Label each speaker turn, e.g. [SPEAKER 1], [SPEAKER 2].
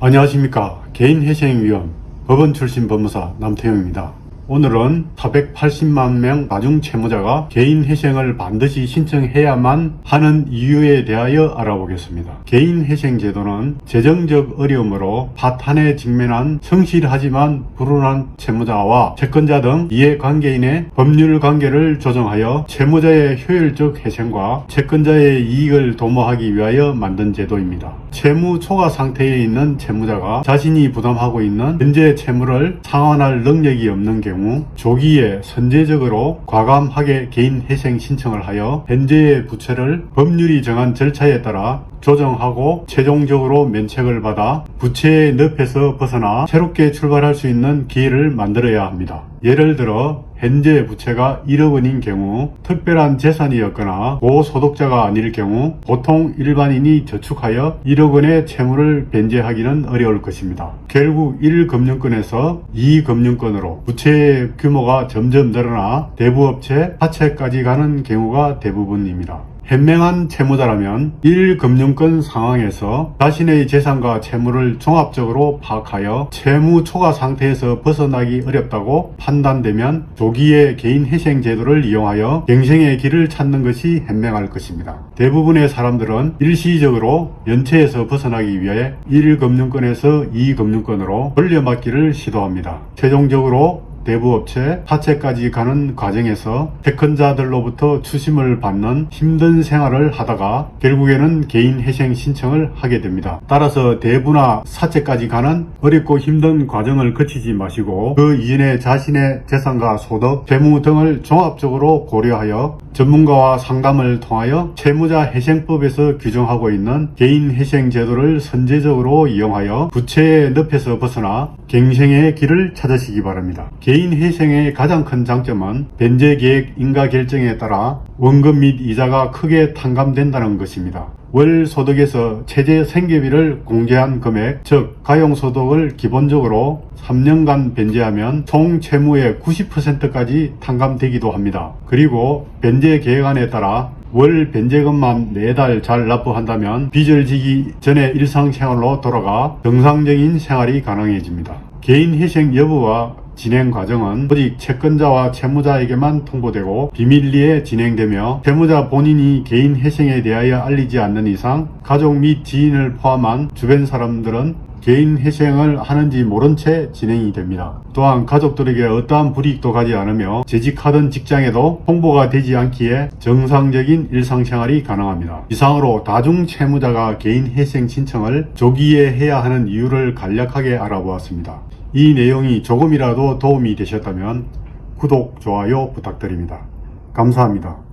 [SPEAKER 1] 안녕하십니까 개인회생위원 법원 출신 법무사 남태영입니다. 오늘은 480만 명 가중 채무자가 개인 회생을 반드시 신청해야만 하는 이유에 대하여 알아보겠습니다. 개인 회생 제도는 재정적 어려움으로 파탄에 직면한 성실하지만 불운한 채무자와 채권자 등 이해관계인의 법률 관계를 조정하여 채무자의 효율적 회생과 채권자의 이익을 도모하기 위하여 만든 제도입니다. 채무 초과 상태에 있는 채무자가 자신이 부담하고 있는 현재 채무를 상환할 능력이 없는 경우 조기에 선제적으로 과감하게 개인 회생 신청을 하여 현재의 부채를 법률이 정한 절차에 따라 조정하고 최종적으로 면책을 받아 부채의 늪에서 벗어나 새롭게 출발할 수 있는 기회를 만들어야 합니다. 예를 들어 현재 부채가 1억 원인 경우 특별한 재산이었거나 고소득자가 아닐 경우 보통 일반인이 저축하여 1억 원의 채무를 변제하기는 어려울 것입니다. 결국 1금융권에서 2금융권으로 부채의 규모가 점점 늘어나 대부업체, 하체까지 가는 경우가 대부분입니다. 현명한 채무자라면 1금융권 상황에서 자신의 재산과 채무를 종합적으로 파악하여 채무 초과 상태에서 벗어나기 어렵다고 판단되면 조기에 개인 회생 제도를 이용하여 갱생의 길을 찾는 것이 현명할 것입니다. 대부분의 사람들은 일시적으로 연체에서 벗어나기 위해 1금융권에서 2금융권으로 돌려막기를 시도합니다. 최종적으로 대부업체, 하체까지 가는 과정에서 채권자들로부터 추심을 받는 힘든 생활을 하다가 결국에는 개인 회생 신청을 하게 됩니다. 따라서 대부나 사채까지 가는 어렵고 힘든 과정을 거치지 마시고 그 이전에 자신의 재산과 소득, 재무 등을 종합적으로 고려하여 전문가와 상담을 통하여 채무자 회생법에서 규정하고 있는 개인 회생 제도를 선제적으로 이용하여 부채의 늪에서 벗어나 갱생의 길을 찾으시기 바랍니다. 개인 회생의 가장 큰 장점은 변제 계획 인가 결정에 따라 원금 및 이자가 크게 탕감된다는 것입니다. 월 소득에서 최저 생계비를 공제한 금액, 즉 가용소득을 기본적으로 3년간 변제하면 총 채무의 90%까지 탕감되기도 합니다. 그리고 변제 계획안에 따라 월 변제금만 4달 잘 납부한다면 빚을 지기 전에 일상생활로 돌아가 정상적인 생활이 가능해집니다. 개인 회생 여부와 진행 과정은 오직 채권자와 채무자에게만 통보되고 비밀리에 진행되며 채무자 본인이 개인 회생에 대하여 알리지 않는 이상 가족 및 지인을 포함한 주변 사람들은 개인 회생을 하는지 모른 채 진행이 됩니다. 또한 가족들에게 어떠한 불이익도 가지 않으며 재직하던 직장에도 홍보가 되지 않기에 정상적인 일상생활이 가능합니다. 이상으로 다중 채무자가 개인 회생 신청을 조기에 해야 하는 이유를 간략하게 알아보았습니다. 이 내용이 조금이라도 도움이 되셨다면 구독, 좋아요 부탁드립니다. 감사합니다.